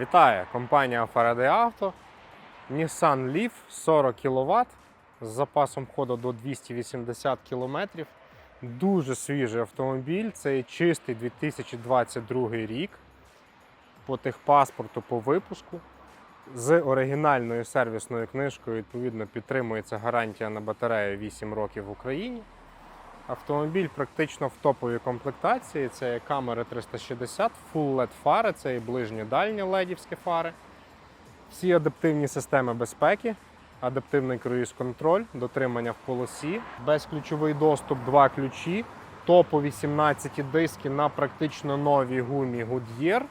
Вітаю! Компанія Faraday Auto. Nissan Leaf 40 кВт з запасом ходу до 280 км. Дуже свіжий автомобіль. Це чистий 2022 рік. По техпаспорту по випуску. З оригінальною сервісною книжкою, відповідно, підтримується гарантія на батарею 8 років в Україні. Автомобіль практично в топовій комплектації. Це камери 360, Full LED фари, це і ближні дальні ледівські фари. Всі адаптивні системи безпеки, адаптивний круїз-контроль, дотримання в полосі, безключовий доступ, два ключі, топові 17 диски на практично новій гумі Goodyear.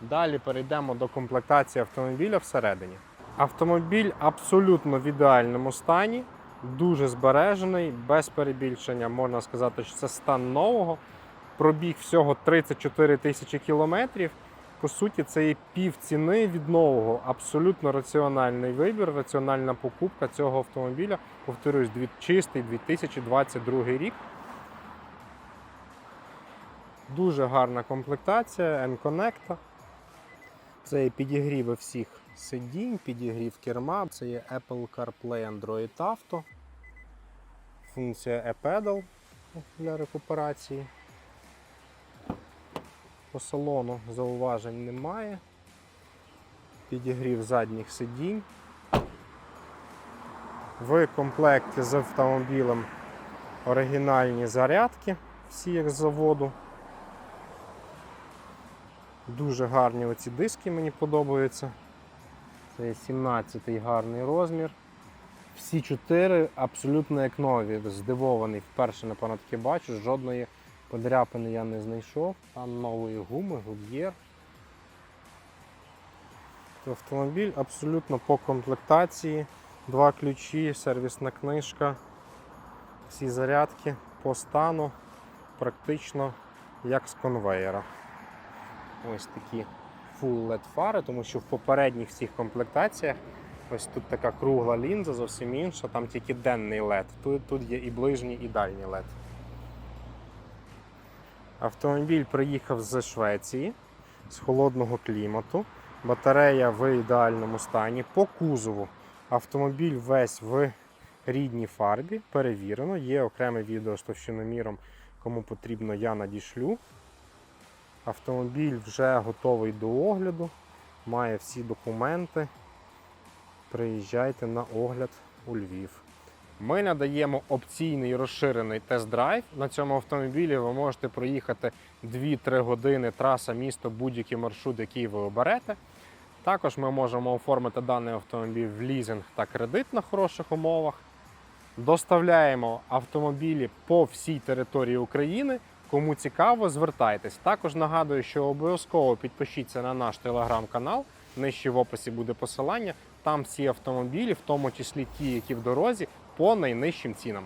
Далі перейдемо до комплектації автомобіля всередині. Автомобіль абсолютно в ідеальному стані дуже збережений, без перебільшення. Можна сказати, що це стан нового. Пробіг всього 34 тисячі кілометрів. По суті, це є пів ціни від нового. Абсолютно раціональний вибір, раціональна покупка цього автомобіля. Повторюсь, чистий 2022 рік. Дуже гарна комплектація N-Connect. Це є підігріви всіх сидінь, підігрів керма, це є Apple CarPlay Android Auto, функція e-pedal для рекуперації. По салону зауважень немає. Підігрів задніх сидінь. В комплекті з автомобілем оригінальні зарядки, всі як з заводу. Дуже гарні оці диски мені подобаються. Це 17-й гарний розмір. Всі чотири абсолютно як нові. Здивований, вперше, напевно, таке бачу. Жодної подряпини я не знайшов. Там нової гуми, Goodyear. Автомобіль абсолютно по комплектації. Два ключі, сервісна книжка. Всі зарядки по стану практично як з конвейера. Ось такі full LED фари, тому що в попередніх всіх комплектаціях ось тут така кругла лінза, зовсім інша, там тільки денний LED. Тут, тут є і ближній, і дальній LED. Автомобіль приїхав з Швеції, з холодного клімату. Батарея в ідеальному стані. По кузову автомобіль весь в рідній фарбі, перевірено. Є окреме відео з товщиноміром, кому потрібно, я надішлю. Автомобіль вже готовий до огляду, має всі документи. Приїжджайте на огляд у Львів. Ми надаємо опційний розширений тест-драйв. На цьому автомобілі ви можете проїхати 2-3 години траса місто, будь-який маршрут, який ви оберете. Також ми можемо оформити даний автомобіль в лізинг та кредит на хороших умовах. Доставляємо автомобілі по всій території України. Кому цікаво, звертайтесь. Також нагадую, що обов'язково підпишіться на наш телеграм-канал. Нижче в описі буде посилання. Там всі автомобілі, в тому числі ті, які в дорозі, по найнижчим цінам.